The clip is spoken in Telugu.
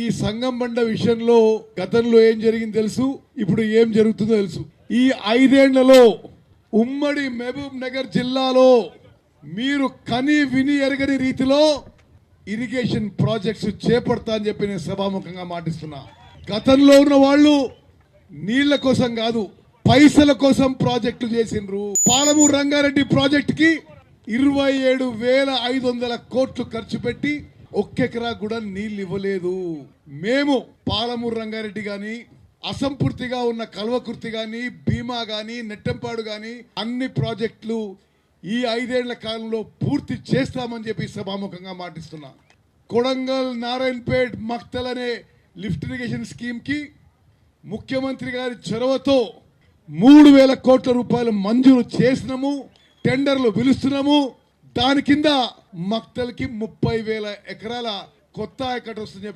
ఈ సంగం బండ విషయంలో గతంలో ఏం జరిగింది తెలుసు? ఇప్పుడు ఏం జరుగుతుందో తెలుసు. ఈ ఐదేళ్ళలో ఉమ్మడి మహబూబ్ నగర్ జిల్లాలో మీరు కని విని ఎరగని రీతిలో ఇరిగేషన్ ప్రాజెక్ట్స్ చేపడతా అని చెప్పి నేను సభాముఖంగా మాటిస్తున్నా. గతంలో ఉన్న వాళ్ళు నీళ్ళ కోసం కాదు పైసల కోసం ప్రాజెక్టులు చేసిండ్రు. పాలమూరు రంగారెడ్డి ప్రాజెక్టుకి ఇరవై ఏడు వేల ఐదు వందల కోట్లు ఖర్చు పెట్టి ఒక్కెకరా కూడా నీళ్ళు ఇవ్వలేదు మేము పాలమూరు రంగారెడ్డి గాని అసంపూర్తిగా ఉన్న కల్వకుర్తి గాని భీమా గాని నెట్టంపాడు గాని అన్ని ప్రాజెక్టులు ఈ ఐదేళ్ళ కాలంలో పూర్తి చేస్తామని చెప్పి సభాముఖంగా మాటిస్తున్నా. కొడంగల్ నారాయణపేట్ మక్తల్ అనే లిఫ్ట్ ఇరిగేషన్ స్కీమ్కి ముఖ్యమంత్రి గారి చొరవతో మూడు వేల కోట్ల రూపాయలు మంజూరు చేసినాము టెండర్లు పిలుస్తున్నాము. దాని కింద మక్తల్కి ముప్పై వేల ఎకరాల కొత్త ఆయకట్టు వస్తుంది